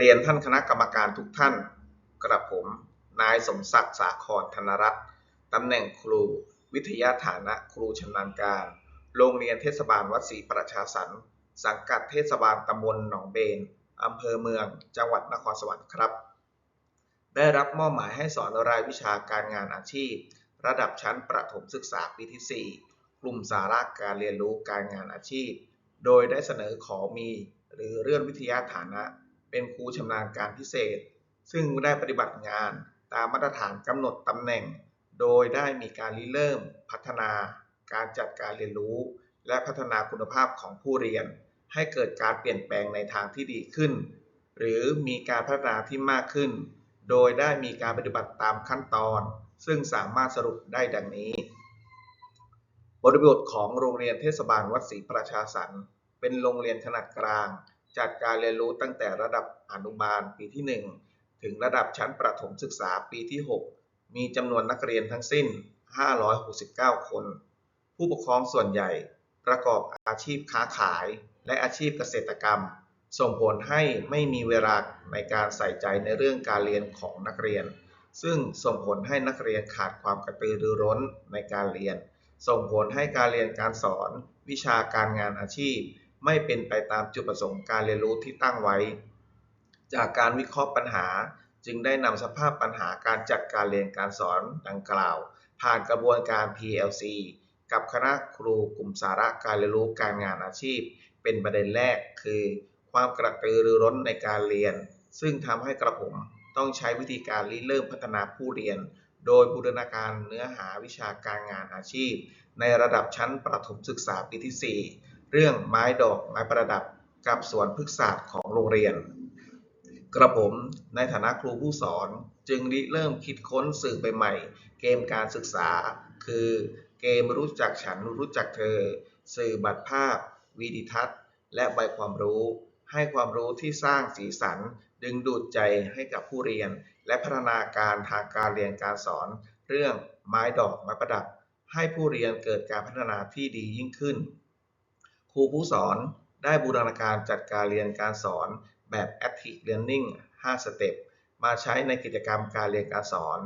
เรียนท่านคณะกรรมการทุกท่าน กระผม นายสมศักดิ์สาครธนรัตน์ตำแหน่งครู วิทยาฐานะครูชำนาญการ โรงเรียนเทศบาลวัดศรีประชาสรรค์สังกัดเทศบาลตำบลหนองเบนอำเภอเมือง จังหวัดนครสวรรค์ครับ ได้รับมอบหมายให้สอนรายวิชาการงานอาชีพ ระดับชั้นประถมศึกษาปีที่ 4 กลุ่มสาระการเรียนรู้การงานอาชีพ โดยได้เสนอขอมี หรือเรื่องวิทยาฐานะ เป็นครูชำนาญการพิเศษ ซึ่งได้ปฏิบัติงานตามมาตรฐานกำหนดตำแหน่ง โดยได้มีการริเริ่ม พัฒนาการจัดการเรียนรู้ และพัฒนาคุณภาพของผู้เรียน ให้เกิดการเปลี่ยนแปลงในทางที่ดีขึ้น หรือมีการพัฒนาที่มากขึ้น โดยได้มีการปฏิบัติตามขั้นตอน ซึ่งสามารถสรุปได้ดังนี้ บริบทของโรงเรียนเทศบาลวัดศรีประชาสรรค์เป็นโรงเรียนขนาดกลาง จัดการเรียนรู้ตั้งแต่ระดับอนุบาลปีที่ 1 ถึงระดับชั้นประถมศึกษาปีที่ 6 มีจำนวนนักเรียนทั้งสิ้น 569 คน ผู้ปกครองส่วนใหญ่ประกอบอาชีพค้าขายและอาชีพเกษตรกรรม ส่งผลให้ไม่มีเวลาในการใส่ใจในเรื่องการเรียนของนักเรียน ซึ่งส่งผลให้นักเรียนขาดความกระตือรือร้นในการเรียน ส่งผลให้การเรียนการสอน วิชาการงานอาชีพ ไม่เป็นไปตามจุดประสงค์การเรียนรู้ที่ตั้งไว้ จากการวิเคราะห์ปัญหาจึงได้นำสภาพปัญหาการจัดการเรียนการสอนดังกล่าว ผ่านกระบวนการ PLC กับคณะครูกลุ่มสาระการเรียนรู้การงานอาชีพ เป็นประเด็นแรกคือ ความกระตือรือร้นในการเรียน ซึ่งทำให้กระผมต้องใช้วิธีการริเริ่มพัฒนาผู้เรียน โดยบูรณาการเนื้อหาวิชาการงานอาชีพ ในระดับชั้นประถมศึกษาปีที่ 4 เรื่องไม้ดอกไม้ประดับกับสวนพฤกษศาสตร์ของโรงเรียน กระผมในฐานะครูผู้สอนจึงริเริ่มคิดค้นสื่อใหม่ๆเกมการศึกษา คือเกมรู้จักฉันรู้จักเธอ สื่อบัตรภาพ วีดิทัศน์ และใบความรู้ ให้ความรู้ที่สร้างสีสัน ดึงดูดใจให้กับผู้เรียน และพัฒนาการทางการเรียนการสอน เรื่องไม้ดอกไม้ประดับ ให้ผู้เรียนเกิดการพัฒนาที่ดียิ่งขึ้น รูผู้สอนได้บูรณาการจัดการเรียนการสอนแบบ Active Learning 5 สเต็ปมาใช้ในกิจกรรมการเรียนการสอน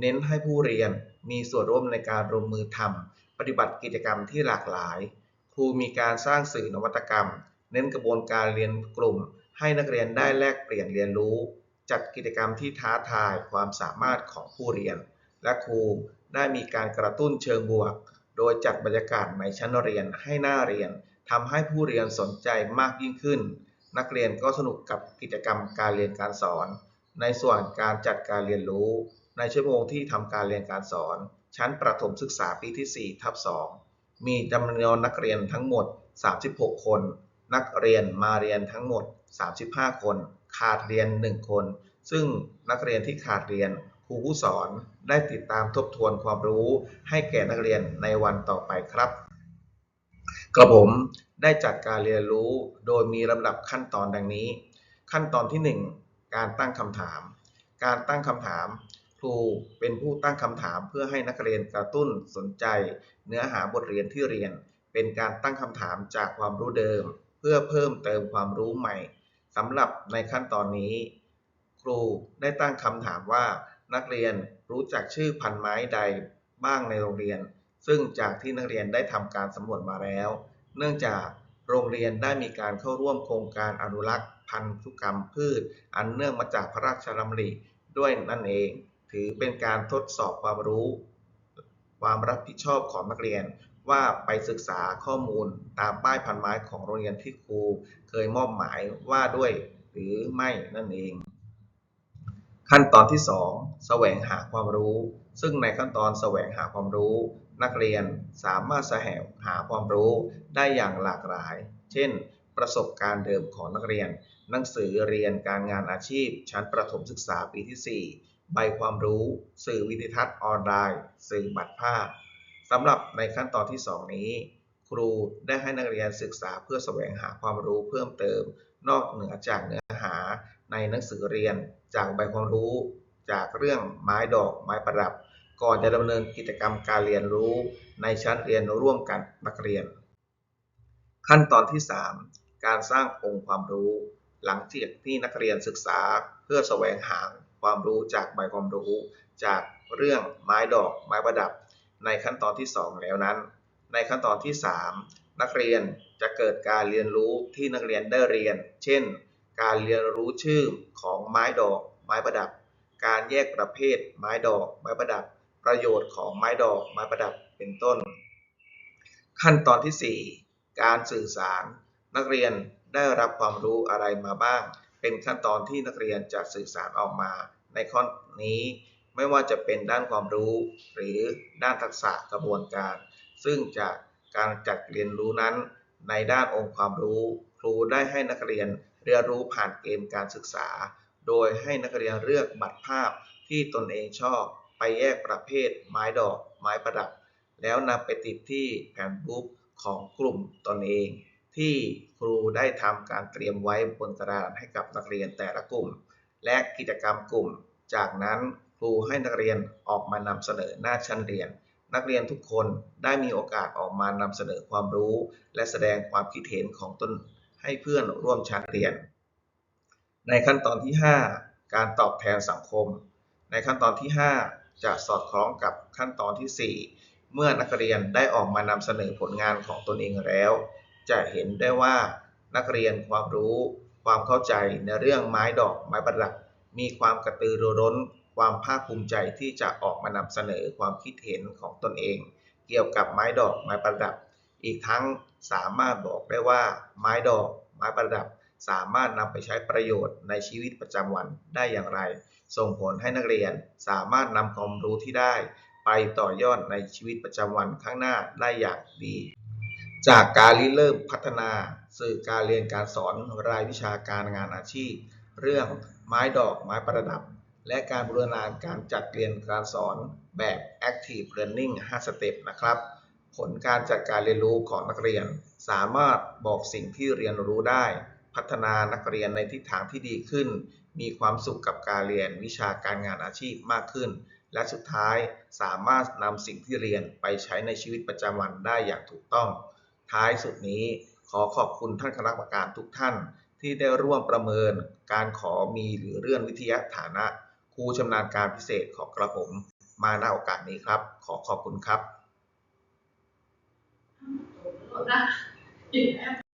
เน้นให้ผู้เรียนมีส่วนร่วมในการร่วมมือทำปฏิบัติกิจกรรมที่หลากหลาย ครูมีการสร้างสื่อนวัตกรรม เน้นกระบวนการเรียนกลุ่ม ให้นักเรียนได้แลกเปลี่ยนเรียนรู้ จัดกิจกรรมที่ท้าทายความสามารถของผู้เรียน และครูได้มีการกระตุ้นเชิงบวก โดยจัดบรรยากาศในชั้นเรียนให้น่าเรียน ทำให้ผู้เรียนสนใจมากยิ่งขึ้น นักเรียนก็สนุกกับกิจกรรมการเรียนการสอน ในส่วนการจัดการเรียนรู้ ในชั่วโมงที่ทำการเรียนการสอน ชั้นประถมศึกษาปีที่4ทับ2มีจำนวนนักเรียนทั้งหมด 36 คน นักเรียนมาเรียนทั้งหมด 35 คน ขาดเรียน 1 คน ซึ่งนักเรียนที่ขาดเรียนครูผู้สอนได้ติดตามทบทวนความรู้ให้แก่นักเรียนในวันต่อไปครับ กระผมได้จัดการเรียนรู้โดยมีลำดับขั้นตอนดังนี้ ขั้นตอนที่ 1 การตั้งคำถาม การตั้งคำถาม ครูเป็นผู้ตั้งคำถามเพื่อให้นักเรียนกระตุ้นสนใจ เนื้อหาบทเรียนที่เรียน เป็นการตั้งคำถามจากความรู้เดิม เพื่อเพิ่มเติมความรู้ใหม่สำหรับในขั้นตอนนี้ ครูได้ตั้งคำถามว่า นักเรียนรู้จักชื่อพันไม้ใดบ้างในโรงเรียน ซึ่งจากที่นักเรียนได้ทำการสำรวจมาแล้ว เนื่องจากโรงเรียนได้มีการเข้าร่วมโครงการอนุรักษ์ พันธุกรรมพืช อันเนื่องมาจากพระราชดำริด้วยนั่นเอง ถือเป็นการทดสอบความรู้ ความรับผิดชอบของนักเรียนว่าไปศึกษาข้อมูลตามป้ายพันไม้ของโรงเรียนที่ครูเคยมอบหมายว่าด้วยหรือไม่นั่นเอง ขั้นตอนที่ 2 แสวงหาความรู้ ซึ่งในขั้นตอนแสวงหาความรู้ นักเรียนสามารถแสวงหาความรู้ได้อย่างหลากหลาย เช่น ประสบการณ์เดิมของนักเรียน หนังสือเรียนการงานอาชีพ ชั้นประถมศึกษาปีที่ 4 ใบความรู้ สื่อวิดิทัศน์ออนไลน์ สื่อบัตรภาพสำหรับในขั้นตอนที่ 2 นี้ ครูได้ให้นักเรียนศึกษาเพื่อแสวงหาความรู้เพิ่มเติม นอกเหนือจากเนื้อหาในหนังสือเรียน จากใบความรู้ จากเรื่องไม้ดอกไม้ประดับ ก่อนจะดำเนินกิจกรรมการเรียนรู้ในชั้นเรียนร่วมกันนักเรียน ขั้นตอนที่ 3 การสร้างองค์ความรู้ หลังจากที่นักเรียนศึกษาเพื่อแสวงหาความรู้จากใบความรู้ จากเรื่องไม้ดอกไม้ประดับ ในขั้นตอนที่ 2 แล้วนั้น ในขั้นตอนที่ 3 นักเรียนจะเกิดการเรียนรู้ที่นักเรียนได้เรียน เช่น การเรียนรู้ชื่อของไม้ดอกไม้ประดับ การแยกประเภทไม้ดอกไม้ประดับ ประโยชน์ของไม้ดอกไม้ประดับเป็นต้น ขั้นตอนที่ 4 การสื่อสาร นักเรียนได้รับความรู้อะไรมาบ้าง เป็นขั้นตอนที่นักเรียนจะสื่อสารออกมาในข้อนี้ไม่ว่าจะเป็นด้านความรู้ หรือด้านทักษะกระบวนการ ซึ่งจากการจัดเรียนรู้นั้น ในด้านองค์ความรู้ ครูได้ให้นักเรียนเรียนรู้ผ่านเกมการศึกษา โดยให้นักเรียนเลือกบัตรภาพที่ตนเองชอบ ไปแยกประเภทไม้ดอก ไม้ประดับ แล้วนำไปติดที่แผ่นบุ๊กของกลุ่มตนเอง ที่ครูได้ทำการเตรียมไว้บนกระดานให้กับนักเรียนแต่ละกลุ่ม และกิจกรรมกลุ่ม จากนั้นครูให้นักเรียนออกมานำเสนอหน้าชั้นเรียน นักเรียนทุกคนได้มีโอกาสออกมานำเสนอความรู้ และแสดงความคิดเห็นของตนให้เพื่อนร่วมชั้นเรียน ในขั้นตอนที่ 5 การตอบแทนสังคม ในขั้นตอนที่ 5 จะสอดคล้องกับขั้นตอนที่ 4 เมื่อนักเรียนได้ออกมานำเสนอผลงานของตนเองแล้ว จะเห็นได้ว่านักเรียนความรู้ ความเข้าใจในเรื่องไม้ดอกไม้ประดับมีความกระตือรือร้น ความภาคภูมิใจที่จะออกมานำเสนอความคิดเห็นของตนเอง เกี่ยวกับไม้ดอกไม้ประดับ อีกทั้งสามารถบอกได้ว่าไม้ดอกไม้ประดับ สามารถนำไปใช้ประโยชน์ในชีวิตประจำวันได้อย่างไร ส่งผลให้นักเรียนสามารถนำความรู้ที่ได้ ไปต่อยอดในชีวิตประจำวันข้างหน้าได้อย่างดี จากการริเริ่มพัฒนา สื่อการเรียนการสอนรายวิชาการงานอาชีพ เรื่องไม้ดอกไม้ประดับ และการบูรณาการจัดเรียนการสอนแบบ Active Learning 5สเต็ปนะครับผลการจัดการเรียนรู้ของนักเรียน สามารถบอกสิ่งที่เรียนรู้ได้ พัฒนานักเรียนในทิศทางที่ดีขึ้น มีความสุขกับการเรียนวิชาการงานอาชีพมากขึ้น และสุดท้ายสามารถนำสิ่งที่เรียนไปใช้ในชีวิตประจำวันได้อย่างถูกต้อง ท้ายสุดนี้ขอขอบคุณท่านคณะกรรมการทุกท่าน ที่ได้ร่วมประเมิน การขอมีหรือเลื่อนวิทยาฐานะ ครูชำนาญการพิเศษของกระผม มาณโอกาสนี้ครับ ขอขอบคุณครับ